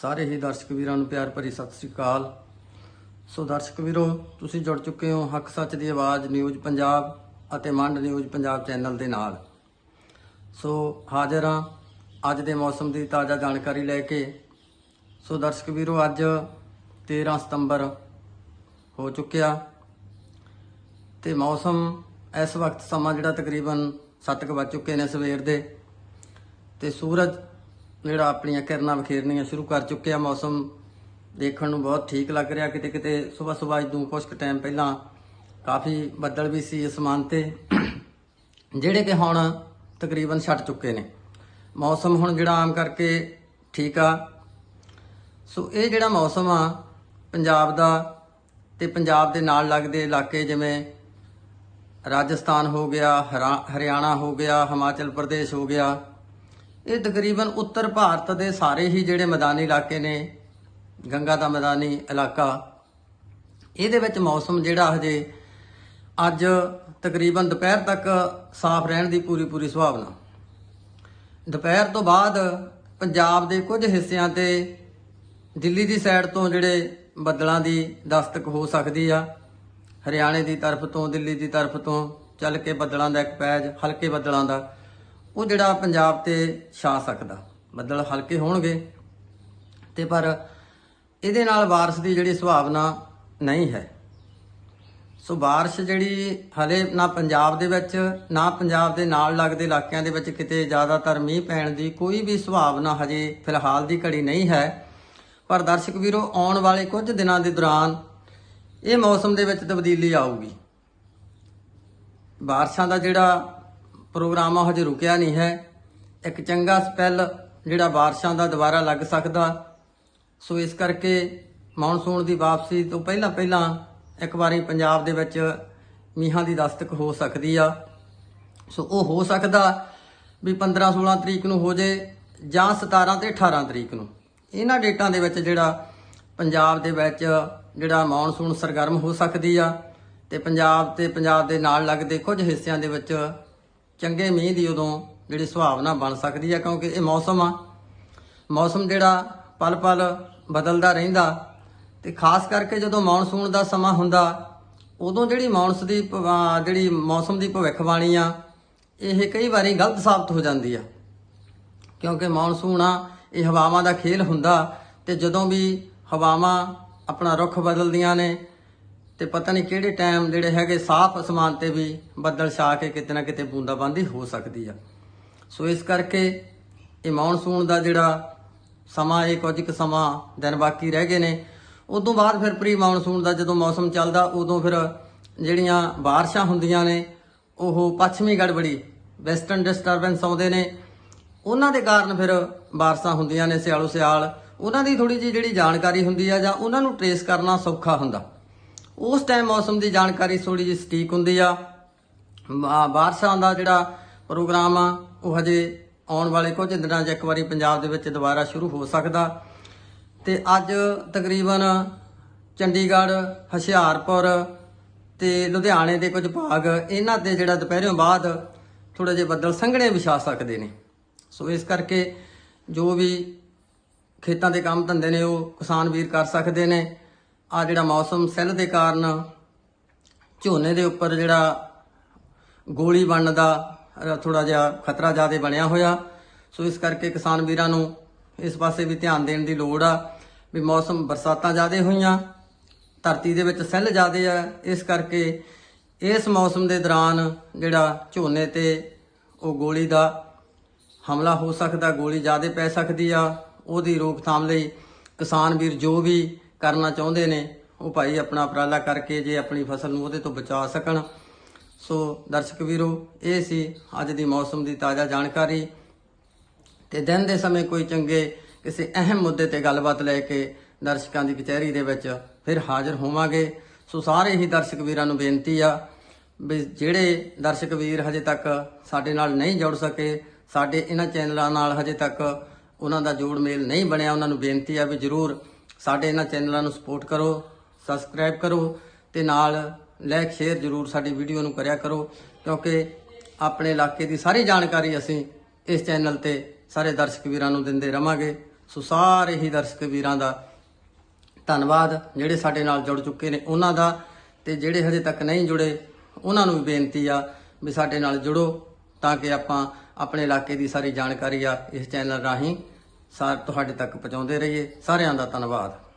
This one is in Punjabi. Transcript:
ਸਾਰੇ ਹੀ ਦਰਸ਼ਕ ਵੀਰਾਂ ਨੂੰ ਪਿਆਰ ਭਰੀ ਸਤਿ ਸ੍ਰੀ ਅਕਾਲ। ਸੋ ਦਰਸ਼ਕ ਵੀਰੋ, ਤੁਸੀਂ ਜੁੜ ਚੁੱਕੇ ਹੋ ਹੱਕ ਸੱਚ ਦੀ ਆਵਾਜ਼ ਨਿਊਜ਼ ਪੰਜਾਬ ਅਤੇ ਮੰਡ ਨਿਊਜ਼ ਪੰਜਾਬ ਚੈਨਲ ਦੇ ਨਾਲ। ਸੋ ਹਾਜ਼ਰ ਹਾਂ ਅੱਜ ਦੇ ਮੌਸਮ ਦੀ ਤਾਜ਼ਾ ਜਾਣਕਾਰੀ ਲੈ ਕੇ। ਸੋ ਦਰਸ਼ਕ ਵੀਰੋ, ਅੱਜ 13 ਸਤੰਬਰ ਹੋ ਚੁੱਕਿਆ ਤੇ ਮੌਸਮ ਇਸ ਵਕਤ ਸਮਾਂ ਜਿਹੜਾ ਤਕਰੀਬਨ 7 ਵੱਜ ਚੁੱਕੇ ਨੇ ਸਵੇਰ ਦੇ। ਤੇ ਸੂਰਜ ਜਿਹੜਾ ਆਪਣੀਆਂ ਕਿਰਨਾਂ ਵਿਖੇਰਨੀਆਂ ਸ਼ੁਰੂ ਕਰ ਚੁੱਕਿਆ, ਮੌਸਮ ਦੇਖਣ ਨੂੰ ਬਹੁਤ ਠੀਕ ਲੱਗ ਰਿਹਾ। ਕਿਤੇ ਕਿਤੇ ਸਵੇਰ ਸਵੇਰ ਤੋਂ ਕੁਝ ਕੁ ਟਾਈਮ ਪਹਿਲਾਂ ਕਾਫੀ ਬੱਦਲ ਵੀ ਸੀ ਅਸਮਾਨ ਤੇ, ਜਿਹੜੇ ਕਿ ਹੁਣ ਤਕਰੀਬਨ ਛੱਡ ਚੁੱਕੇ ਨੇ। ਮੌਸਮ ਹੁਣ ਜਿਹੜਾ ਆਮ ਕਰਕੇ ਠੀਕ ਆ। ਸੋ ਇਹ ਜਿਹੜਾ ਮੌਸਮ ਆ, ਪੰਜਾਬ ਦਾ ਤੇ ਪੰਜਾਬ ਦੇ ਨਾਲ ਲੱਗਦੇ ਇਲਾਕੇ ਜਿਵੇਂ ਰਾਜਸਥਾਨ ਹੋ ਗਿਆ, ਹਰਾ- ਹਰਿਆਣਾ ਹੋ ਗਿਆ, ਹਿਮਾਚਲ ਪ੍ਰਦੇਸ਼ ਹੋ ਗਿਆ ਇਹ ਤਕਰੀਬਨ ਉੱਤਰ ਭਾਰਤ ਦੇ ਸਾਰੇ ਹੀ ਜਿਹੜੇ ਮੈਦਾਨੀ ਇਲਾਕੇ ਨੇ, ਗੰਗਾ ਦਾ ਮੈਦਾਨੀ ਇਲਾਕਾ, ਇਹਦੇ ਵਿੱਚ ਮੌਸਮ ਜਿਹੜਾ ਹਜੇ ਅੱਜ ਤਕਰੀਬਨ ਦੁਪਹਿਰ ਤੱਕ ਸਾਫ਼ ਰਹਿਣ ਦੀ ਪੂਰੀ ਪੂਰੀ ਸੰਭਾਵਨਾ। ਦੁਪਹਿਰ ਤੋਂ ਬਾਅਦ ਪੰਜਾਬ ਦੇ ਕੁਝ ਹਿੱਸਿਆਂ ਤੇ ਦਿੱਲੀ ਦੀ ਸਾਈਡ ਤੋਂ ਜਿਹੜੇ ਬੱਦਲਾਂ ਦੀ ਦਸਤਕ ਹੋ ਸਕਦੀ ਆ, ਹਰਿਆਣੇ ਦੀ ਤਰਫ ਤੋਂ, ਦਿੱਲੀ ਦੀ ਤਰਫ ਤੋਂ ਚੱਲ ਕੇ ਬੱਦਲਾਂ ਦਾ ਇੱਕ ਪੈਜ, ਹਲਕੇ ਬੱਦਲਾਂ ਦਾ ਉਹ ਜਿਹੜਾ ਪੰਜਾਬ ਤੇ ਛਾ ਸਕਦਾ। ਬੱਦਲ ਹਲਕੇ ਹੋਣਗੇ ਤੇ ਪਰ ਇਹਦੇ ਨਾਲ ਬਾਰਿਸ਼ ਦੀ ਜਿਹੜੀ ਸੁਭਾਵਨਾ ਨਹੀਂ ਹੈ। ਸੋ ਬਾਰਿਸ਼ ਜਿਹੜੀ ਹਲੇ ਨਾ ਪੰਜਾਬ ਦੇ ਵਿੱਚ, ਨਾ ਪੰਜਾਬ ਦੇ ਨਾਲ ਲੱਗਦੇ ਇਲਾਕਿਆਂ ਦੇ ਵਿੱਚ ਕਿਤੇ ਜ਼ਿਆਦਾਤਰ ਮੀਂਹ ਪੈਣ ਦੀ ਕੋਈ ਵੀ ਸੁਭਾਵਨਾ ਹਜੇ ਫਿਲਹਾਲ ਦੀ ਘੜੀ ਨਹੀਂ ਹੈ। ਪਰ ਦਰਸ਼ਕ ਵੀਰੋ, ਆਉਣ ਵਾਲੇ ਕੁਝ ਦਿਨਾਂ ਦੇ ਦੌਰਾਨ ਇਹ ਮੌਸਮ ਦੇ ਵਿੱਚ ਤਬਦੀਲੀ ਆਊਗੀ। ਬਾਰਿਸ਼ਾਂ ਦਾ ਜਿਹੜਾ ਪ੍ਰੋਗਰਾਮ ਆ, ਉਹ ਹਜੇ ਰੁਕਿਆ ਨਹੀਂ ਹੈ। ਇੱਕ ਚੰਗਾ ਸਪੈਲ ਜਿਹੜਾ ਬਾਰਿਸ਼ਾਂ ਦਾ ਦੁਬਾਰਾ ਲੱਗ ਸਕਦਾ। ਸੋ ਇਸ ਕਰਕੇ ਮੌਨਸੂਨ ਦੀ ਵਾਪਸੀ ਤੋਂ ਪਹਿਲਾਂ ਪਹਿਲਾਂ ਇੱਕ ਵਾਰੀ ਪੰਜਾਬ ਦੇ ਵਿੱਚ ਮੀਂਹਾਂ ਦੀ ਦਸਤਕ ਹੋ ਸਕਦੀ ਆ। ਸੋ ਉਹ ਹੋ ਸਕਦਾ ਵੀ 15 16 ਤਰੀਕ ਨੂੰ ਹੋ ਜੇ ਜਾਂ 17 ਤੇ 18 ਤਰੀਕ ਨੂੰ। ਇਹਨਾਂ ਡੇਟਾਂ ਦੇ ਵਿੱਚ ਜਿਹੜਾ ਪੰਜਾਬ ਦੇ ਵਿੱਚ ਜਿਹੜਾ ਮੌਨਸੂਨ ਸਰਗਰਮ ਹੋ ਸਕਦੀ ਆ ਤੇ ਪੰਜਾਬ ਤੇ ਪੰਜਾਬ ਦੇ ਨਾਲ ਲੱਗਦੇ ਕੁਝ ਹਿੱਸਿਆਂ ਦੇ ਵਿੱਚ ਚੰਗੇ ਮੀਂਹ ਦੀ ਉਦੋਂ ਜਿਹੜੀ ਸੁਹਾਵਨਾ ਬਣ ਸਕਦੀ ਆ, ਕਿਉਂਕਿ ਇਹ ਮੌਸਮ ਆ। ਮੌਸਮ ਜਿਹੜਾ ਪਲ-ਪਲ ਬਦਲਦਾ ਰਹਿੰਦਾ। ਤੇ ਖਾਸ ਕਰਕੇ ਜਦੋਂ ਮੌਨਸੂਨ ਦਾ ਸਮਾਂ ਹੁੰਦਾ, ਉਦੋਂ ਜਿਹੜੀ ਮੌਨਸ ਦੀ ਭਵ- ਜਿਹੜੀ ਮੌਸਮ ਦੀ ਭਵਿੱਖਬਾਣੀ ਆ, ਇਹ ਕਈ ਵਾਰੀ ਗਲਤ ਸਾਬਤ ਹੋ ਜਾਂਦੀ ਆ। ਕਿਉਂਕਿ ਮੌਨਸੂਨ ਆ, ਇਹ ਹਵਾਵਾਂ ਦਾ ਖੇਲ ਹੁੰਦਾ ਤੇ ਜਦੋਂ ਵੀ ਹਵਾਵਾਂ ਆਪਣਾ ਰੁਖ ਬਦਲਦੀਆਂ ਨੇ ਤੇ ਪਤਾ ਨਹੀਂ ਕਿਹੜੇ ਟਾਈਮ ਜਿਹੜੇ ਹੈਗੇ ਸਾਫ਼ ਅਸਮਾਨ ਤੇ ਵੀ ਬੱਦਲ ਛਾ ਕੇ ਕਿਤੇ ਨਾ ਕਿਤੇ ਬੂੰਦਾਬਾਂਦੀ ਹੋ ਸਕਦੀ ਆ। ਸੋ ਇਸ ਕਰਕੇ ਇਹ ਮੌਨਸੂਨ ਦਾ ਜਿਹੜਾ ਸਮਾਂ, ਇਹ ਕੁਝ ਕੁ ਸਮਾਂ ਦਿਨ ਬਾਕੀ ਰਹਿ ਗਏ ਨੇ। ਉਦੋਂ ਬਾਅਦ ਫਿਰ ਪ੍ਰੀ ਮੌਨਸੂਨ ਦਾ ਜਦੋਂ ਮੌਸਮ ਚੱਲਦਾ, ਉਦੋਂ ਫਿਰ ਜਿਹੜੀਆਂ ਬਾਰਿਸ਼ਾਂ ਹੁੰਦੀਆਂ ਨੇ, ਉਹ ਪੱਛਮੀ ਗੜਬੜੀ ਵੈਸਟਰਨ ਡਿਸਟਰਬੈਂਸ ਆਉਂਦੇ ਨੇ। ਉਹਨਾਂ ਦੇ ਕਾਰਨ ਫਿਰ ਬਾਰਿਸ਼ਾਂ ਹੁੰਦੀਆਂ ਨੇ ਸਿਆਲੋ ਸਿਆਲ ਉਹਨਾਂ ਦੀ ਥੋੜੀ ਜਿਹੀ ਜਿਹੜੀ ਜਾਣਕਾਰੀ ਹੁੰਦੀ ਆ ਜਾਂ ਉਹਨਾਂ ਨੂੰ ਟਰੇਸ ਕਰਨਾ ਸੌਖਾ ਹੁੰਦਾ। ਉਸ ਟਾਈਮ ਮੌਸਮ ਦੀ ਜਾਣਕਾਰੀ ਥੋੜੀ ਜਿਹੀ ਸਟੀਕ ਹੁੰਦੀ ਆ। ਬਾ- ਬਾਰਿਸ਼ਾਂ ਦਾ ਜਿਹੜਾ ਪ੍ਰੋਗਰਾਮ ਆ, ਉਹ ਹਜੇ ਆਉਣ ਵਾਲੇ ਕੁਝ ਦਿਨਾਂ 'ਚ ਇੱਕ ਵਾਰੀ ਪੰਜਾਬ ਦੇ ਵਿੱਚ ਦੁਬਾਰਾ ਸ਼ੁਰੂ ਹੋ ਸਕਦਾ। ਤੇ ਅੱਜ ਤਕਰੀਬਨ ਚੰਡੀਗੜ੍ਹ, ਹੁਸ਼ਿਆਰਪੁਰ ਤੇ ਲੁਧਿਆਣੇ ਦੇ ਕੁਝ ਭਾਗ, ਇਹਨਾਂ ਤੇ ਜਿਹੜਾ ਦੁਪਹਿਰੋਂ ਬਾਅਦ ਥੋੜੇ ਜਿਹੇ ਬੱਦਲ ਸੰਘਣੇ ਵਿਛਾ ਸਕਦੇ ਨੇ। ਸੋ ਇਸ ਕਰਕੇ ਜੋ ਵੀ ਖੇਤਾਂ ਦੇ ਕੰਮ ਧੰਦੇ ਨੇ, ਉਹ ਕਿਸਾਨ ਵੀਰ ਕਰ ਸਕਦੇ ਨੇ। ਆ ਜਿਹੜਾ ਮੌਸਮ ਸੈੱਲ ਦੇ ਕਾਰਨ ਝੋਨੇ ਦੇ ਉੱਪਰ ਜਿਹੜਾ ਗੋਲੀ ਬਣਨ ਦਾ ਥੋੜਾ ਜਿਹਾ ਖਤਰਾ ਜ਼ਿਆਦਾ ਬਣਿਆ ਹੋਇਆ। ਸੋ ਇਸ ਕਰਕੇ ਕਿਸਾਨ ਵੀਰਾਂ ਨੂੰ ਇਸ ਪਾਸੇ ਵੀ ਧਿਆਨ ਦੇਣ ਦੀ ਲੋੜ ਆ ਵੀ ਮੌਸਮ ਬਰਸਾਤਾਂ ਜ਼ਿਆਦਾ ਹੋਈਆਂ, ਧਰਤੀ ਦੇ ਵਿੱਚ ਸੈੱਲ ਜ਼ਿਆਦਾ ਆ। ਇਸ ਕਰਕੇ ਇਸ ਮੌਸਮ ਦੇ ਦੌਰਾਨ ਜਿਹੜਾ ਝੋਨੇ ਤੇ ਉਹ ਗੋਲੀ ਦਾ ਹਮਲਾ ਹੋ ਸਕਦਾ, ਗੋਲੀ ਜ਼ਿਆਦਾ ਪੈ ਸਕਦੀ ਆ। ਉਹਦੀ ਰੋਕਥਾਮ ਲਈ ਕਿਸਾਨ ਵੀਰ ਜੋ ਵੀ ਕਰਨਾ ਚਾਹੁੰਦੇ ਨੇ, ਉਹ ਭਾਈ ਆਪਣਾ ਉਪਰਾਲਾ ਕਰਕੇ ਜੇ ਆਪਣੀ ਫਸਲ ਨੂੰ ਉਹਦੇ ਤੋਂ ਬਚਾ ਸਕਣ। ਸੋ ਦਰਸ਼ਕ ਵੀਰੋ, ਇਹ ਸੀ ਅੱਜ ਦੀ ਮੌਸਮ ਦੀ ਤਾਜ਼ਾ ਜਾਣਕਾਰੀ। ਤੇ ਦਿਨ ਦੇ ਸਮੇਂ ਕੋਈ ਚੰਗੇ, ਕਿਸੇ ਅਹਿਮ ਮੁੱਦੇ ਤੇ ਗੱਲਬਾਤ ਲੈ ਕੇ ਦਰਸ਼ਕਾਂ ਦੀ ਕਚਹਿਰੀ ਦੇ ਵਿੱਚ ਫਿਰ ਹਾਜ਼ਰ ਹੋਵਾਂਗੇ। ਸੋ ਸਾਰੇ ਹੀ ਦਰਸ਼ਕ ਵੀਰਾਂ ਨੂੰ ਬੇਨਤੀ ਆ ਵੀ ਜਿਹੜੇ ਦਰਸ਼ਕ ਵੀਰ ਹਜੇ ਤੱਕ ਸਾਡੇ ਨਾਲ ਨਹੀਂ ਜੁੜ ਸਕੇ, ਸਾਡੇ ਇਹਨਾਂ ਚੈਨਲਾਂ ਨਾਲ ਹਜੇ ਤੱਕ ਉਹਨਾਂ ਦਾ ਜੋੜ ਮੇਲ ਨਹੀਂ ਬਣਿਆ, ਉਹਨਾਂ ਨੂੰ ਬੇਨਤੀ ਆ ਵੀ ਜਰੂਰ ਸਾਡੇ ਇਹਨਾਂ ਚੈਨਲਾਂ ਨੂੰ ਸਪੋਰਟ ਕਰੋ ਸਬਸਕ੍ਰਾਈਬ ਕਰੋ ਤੇ ਨਾਲ ਲਾਈਕ ਸ਼ੇਅਰ ਜਰੂਰ ਸਾਡੀ ਵੀਡੀਓ ਨੂੰ ਕਰਿਆ ਕਰੋ, ਕਿਉਂਕਿ ਆਪਣੇ ਇਲਾਕੇ ਦੀ ਸਾਰੀ ਜਾਣਕਾਰੀ ਅਸੀਂ ਇਸ ਚੈਨਲ ਤੇ ਸਾਰੇ ਦਰਸ਼ਕ ਵੀਰਾਂ ਨੂੰ ਦਿੰਦੇ ਰਵਾਂਗੇ। ਸੋ ਸਾਰੇ ਹੀ ਦਰਸ਼ਕ ਵੀਰਾਂ ਦਾ ਧੰਨਵਾਦ, ਜਿਹੜੇ ਸਾਡੇ ਨਾਲ ਜੁੜ ਚੁੱਕੇ ਨੇ ਉਹਨਾਂ ਦਾ ਤੇ ਜਿਹੜੇ ਹਜੇ ਤੱਕ ਨਹੀਂ ਜੁੜੇ, ਉਹਨਾਂ ਨੂੰ ਵੀ ਬੇਨਤੀ ਆ ਵੀ ਸਾਡੇ ਨਾਲ ਜੁੜੋ ਤਾਂ ਕਿ ਆਪਾਂ ਆਪਣੇ ਇਲਾਕੇ ਦੀ ਸਾਰੀ ਜਾਣਕਾਰੀ ਆ ਇਸ ਚੈਨਲ ਰਾਹੀਂ ਸਾਰ ਤੁਹਾਡੇ ਤੱਕ ਪਹੁੰਚਾਉਂਦੇ ਰਹੀਏ। ਸਾਰਿਆਂ ਦਾ ਧੰਨਵਾਦ।